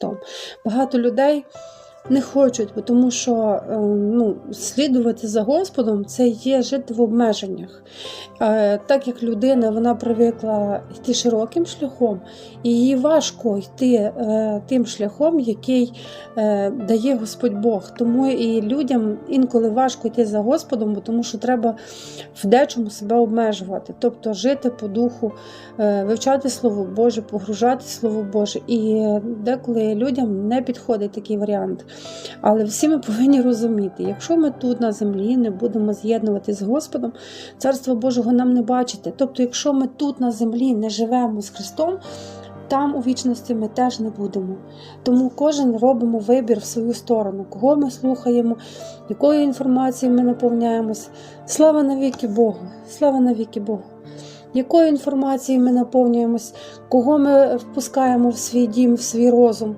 Христом. Багато людей не хочуть, тому що е, ну, слідувати за Господом це є жити в обмеженнях. Е, Так як людина вона привикла йти широким шляхом, і їй важко йти е, тим шляхом, який дає Господь Бог. Тому і людям інколи важко йти за Господом, тому що треба в дечому себе обмежувати, тобто жити по духу, вивчати Слово Боже, погружати Слово Боже. І деколи людям не підходить такий варіант. Але всі ми повинні розуміти, якщо ми тут на землі не будемо з'єднувати з Господом, Царства Божого нам не бачити. Тобто, якщо ми тут на землі не живемо з Христом, там у вічності ми теж не будемо. Тому кожен робимо вибір в свою сторону, кого ми слухаємо, якою інформацією ми наповняємось. Слава навіки Богу! Слава навіки Богу! Якою інформацією ми наповнюємось, кого ми впускаємо в свій дім, в свій розум.